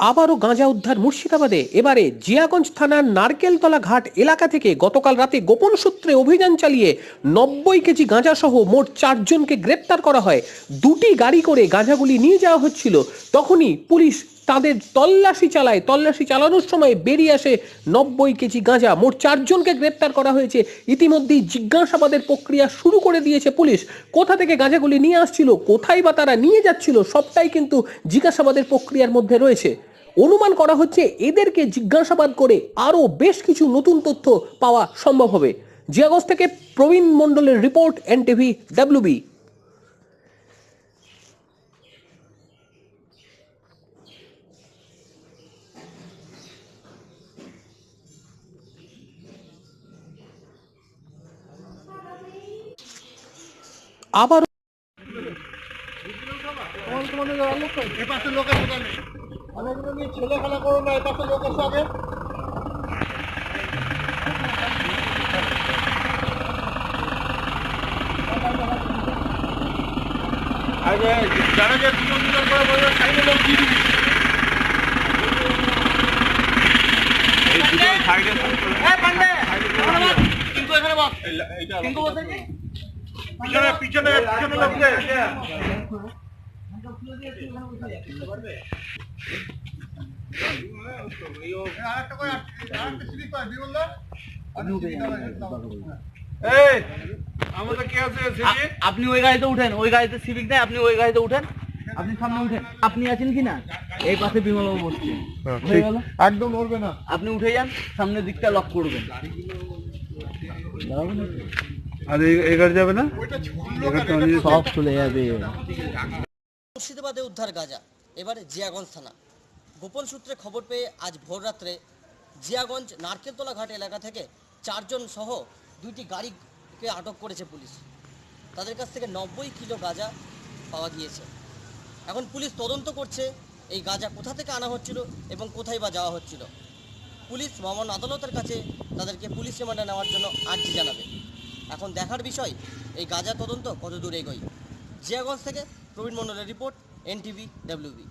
আবারও গাঁজা উদ্ধার মুর্শিদাবাদে। এবারে জিয়াগঞ্জ থানার নারকেলতলা ঘাট এলাকা থেকে গতকাল রাতে গোপন সূত্রে অভিযান চালিয়ে নব্বই কেজি গাঁজা সহ মোট চারজনকে গ্রেপ্তার করা হয়। দুটি গাড়ি করে গাঁজাগুলি নিয়ে যাওয়া হচ্ছিল। তখনই পুলিশ তাদের তল্লাশি চালায়। তল্লাশি চালানোর সময় বেরিয়ে আসে নব্বই কেজি গাঁজা। মোট চারজনকে গ্রেপ্তার করা হয়েছে। ইতিমধ্যেই জিজ্ঞাসাবাদের প্রক্রিয়া শুরু করে দিয়েছে পুলিশ। কোথা থেকে গাঁজাগুলি নিয়ে আসছিল, কোথায় বা তারা নিয়ে যাচ্ছিল, সবটাই কিন্তু জিজ্ঞাসাবাদের প্রক্রিয়ার মধ্যে রয়েছে। অনুমান করা হচ্ছে এদেরকে জিজ্ঞাসাবাদ করে আরও বেশ কিছু নতুন তথ্য পাওয়া সম্ভব হবে। জিয়াগঞ্জ থেকে প্রবীণ মণ্ডলের রিপোর্ট এন টিভি ডাব্লিউবি। আবার ছেলে খেলা করো না এপাশে লোক এসে আগে আরে যারা যে দুজন দুজন করে বলবে সাইডে লোক দিয়ে দিবি এই দুজন সাইডে কিন্তু এখানে বস। কিন্তু পিছনে পিছনে পিছনে লোককে এই আমাদের কে আছে আ- আপনি ওই গাড়িতে উঠেন ওই গাড়িতে সিভিক নেই আপনি ওই গাড়িতে উঠেন। আপনি সামনে উঠেন। আপনি আছেন কি না? এই পাশে বিমল বসছে। হয়ে একদম নড়বে না। আপনি উঠে যান সামনের দিকটা লক করবেন। আর এই যাবে না? সব চলে যাবে। মুর্শিদাবাদে উদ্ধার গাজা এবারে জিয়াগঞ্জ থানা। গোপন সূত্রে খবর পেয়ে আজ ভোর রাত্রে জিয়াগঞ্জ নারকেলতলা ঘাট এলাকা থেকে চারজন সহ দুইটি গাড়িকে আটক করেছে পুলিশ। তাদের কাছ থেকে নব্বই কিলো গাজা পাওয়া গিয়েছে। এখন পুলিশ তদন্ত করছে এই গাজা কোথা থেকে আনা হচ্ছিল এবং কোথায় বা যাওয়া হচ্ছিল। পুলিশ মহামান্য আদালতের কাছে তাদেরকে পুলিশ রিমান্ডে নেওয়ার জন্য আর্জি জানাবে। এখন দেখার বিষয়, এই গাজা তদন্ত কত দূর এগোয়? জিয়াগঞ্জ থেকে প্রবীণ মণ্ডলের রিপোর্ট, এনটিভি, ডাব্লিউবি।